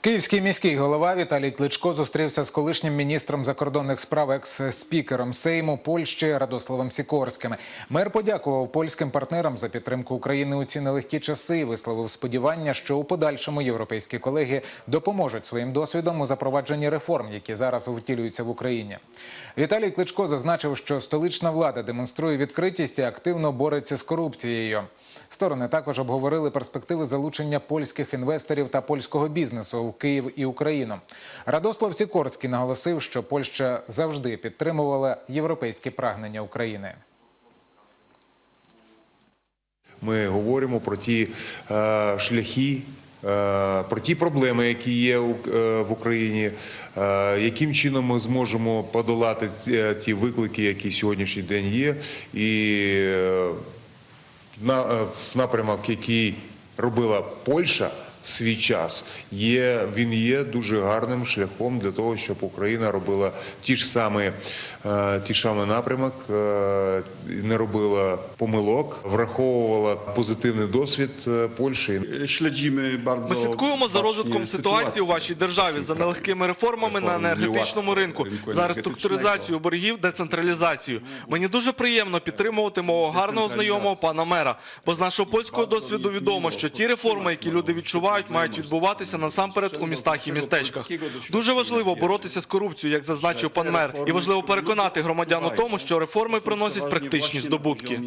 Київський міський голова Віталій Кличко зустрівся з колишнім міністром закордонних справ екс-спікером Сейму Польщі Радославом Сікорським. Мер подякував польським партнерам за підтримку України у ці нелегкі часи. і Висловив сподівання, що у подальшому європейські колеги допоможуть своїм досвідом у запровадженні реформ, які зараз втілюються в Україні. Віталій Кличко зазначив, що столична влада демонструє відкритість і активно бореться з корупцією. Сторони також обговорили перспективи залучення польських інвесторів та польського бізнесу в Київ і Україну. Радослав Сікорський наголосив, що Польща завжди підтримувала європейські прагнення України. Ми говоримо про ті е, шляхи, е, про ті проблеми, які є у- е, в Україні, е, яким чином ми зможемо подолати ті- виклики, які сьогоднішній день є, і в напрямок, який робила Польща свій час, є, він є дуже гарним шляхом для того, щоб Україна робила ті ж самі, е, ті ж самий напрямок, е, не робила помилок, враховувала позитивний досвід е, Польщі. Ми слідкуємо за розвитком ситуації у вашій державі за нелегкими реформами на енергетичному ринку, за реструктуризацію боргів, децентралізацію. Мені дуже приємно підтримувати мого гарного знайомого пана мера. Бо з нашого польського досвіду відомо, що ті реформи, які люди відчувають, мають відбуватися насамперед у містах і містечках. Дуже важливо боротися з корупцією, як зазначив пан мер, і важливо переконати громадян у тому, що реформи приносять практичні здобутки.